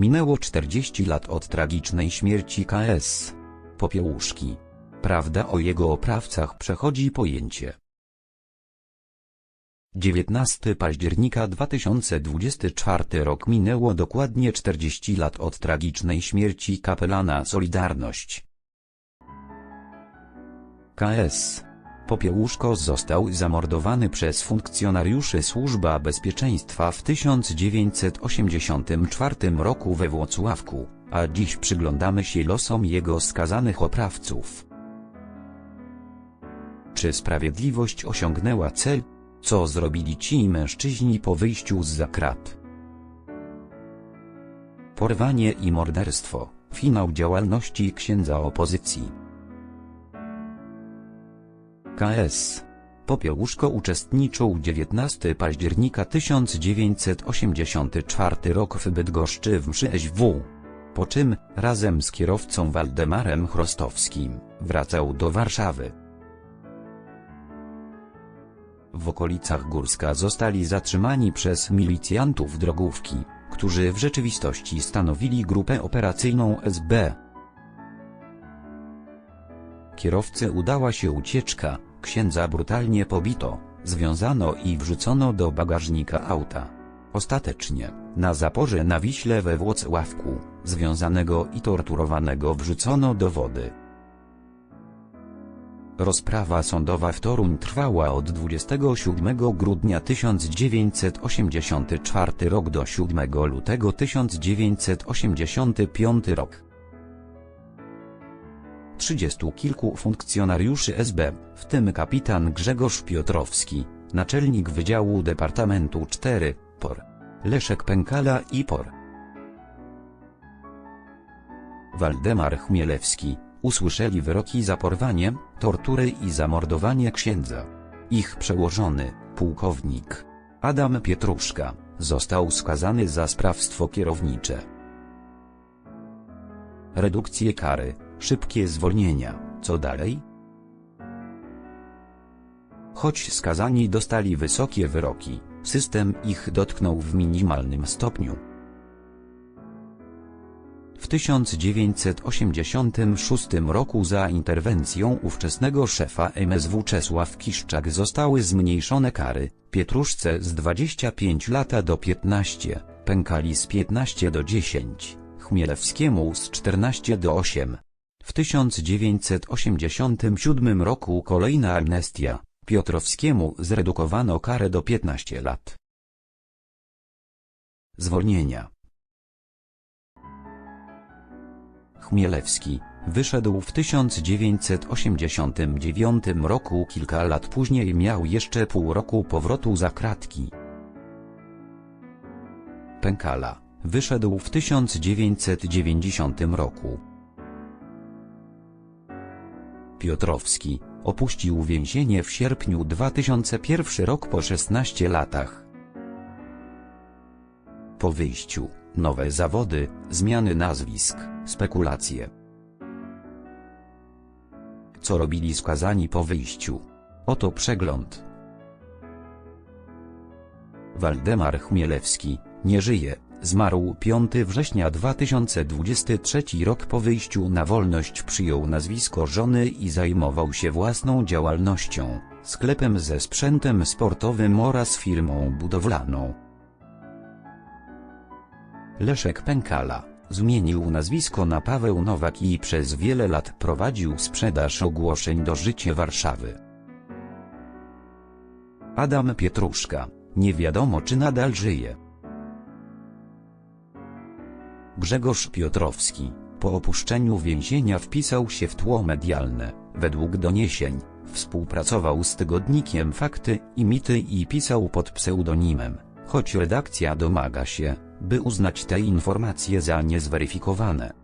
Minęło 40 lat od tragicznej śmierci KS. Popiełuszki. Prawda o jego oprawcach przechodzi pojęcie. 19 października 2024 rok minęło dokładnie 40 lat od tragicznej śmierci kapelana Solidarność. KS. Popiełuszko został zamordowany przez funkcjonariuszy Służba Bezpieczeństwa w 1984 roku we Włocławku, a dziś przyglądamy się losom jego skazanych oprawców. Czy sprawiedliwość osiągnęła cel? Co zrobili ci mężczyźni po wyjściu z zakrat? Porwanie i morderstwo. Finał działalności księdza opozycji. KS. Popiełuszko uczestniczył 19 października 1984 rok w Bydgoszczy w mszy SW. Po czym, razem z kierowcą Waldemarem Chrostowskim, wracał do Warszawy. W okolicach Górska zostali zatrzymani przez milicjantów drogówki, którzy w rzeczywistości stanowili grupę operacyjną SB. Kierowcy udała się ucieczka, księdza brutalnie pobito, związano i wrzucono do bagażnika auta. Ostatecznie, na zaporze na Wiśle we Włocławku, związanego i torturowanego wrzucono do wody. Rozprawa sądowa w Toruń trwała od 27 grudnia 1984 rok do 7 lutego 1985 rok. Trzydziestu kilku funkcjonariuszy SB, w tym kapitan Grzegorz Piotrowski, naczelnik Wydziału Departamentu 4, POR, Leszek Pękala i POR. Waldemar Chmielewski, usłyszeli wyroki za porwanie, tortury i zamordowanie księdza. Ich przełożony, pułkownik Adam Pietruszka, został skazany za sprawstwo kierownicze. Redukcje kary, szybkie zwolnienia, co dalej? Choć skazani dostali wysokie wyroki, system ich dotknął w minimalnym stopniu. W 1986 roku za interwencją ówczesnego szefa MSW Czesław Kiszczak zostały zmniejszone kary, Pietruszce z 25 lata do 15, Pękali z 15 do 10, Chmielewskiemu z 14 do 8. W 1987 roku kolejna amnestia, Piotrowskiemu zredukowano karę do 15 lat. Zwolnienia Chmielewski, wyszedł w 1989 roku kilka lat później miał jeszcze pół roku powrotu za kratki. Pękala, wyszedł w 1990 roku. Piotrowski, opuścił więzienie w sierpniu 2001 rok po 16 latach. Po wyjściu, nowe zawody, zmiany nazwisk, spekulacje. Co robili skazani po wyjściu? Oto przegląd. Waldemar Chmielewski, nie żyje, zmarł 5 września 2023 rok po wyjściu na wolność przyjął nazwisko żony i zajmował się własną działalnością, sklepem ze sprzętem sportowym oraz firmą budowlaną. Leszek Pękala, zmienił nazwisko na Paweł Nowak i przez wiele lat prowadził sprzedaż ogłoszeń do Życie Warszawy. Adam Pietruszka, nie wiadomo czy nadal żyje. Grzegorz Piotrowski, po opuszczeniu więzienia wpisał się w tło medialne, według doniesień, współpracował z tygodnikiem Fakty i Mity i pisał pod pseudonimem, choć redakcja domaga się, by uznać te informacje za niezweryfikowane.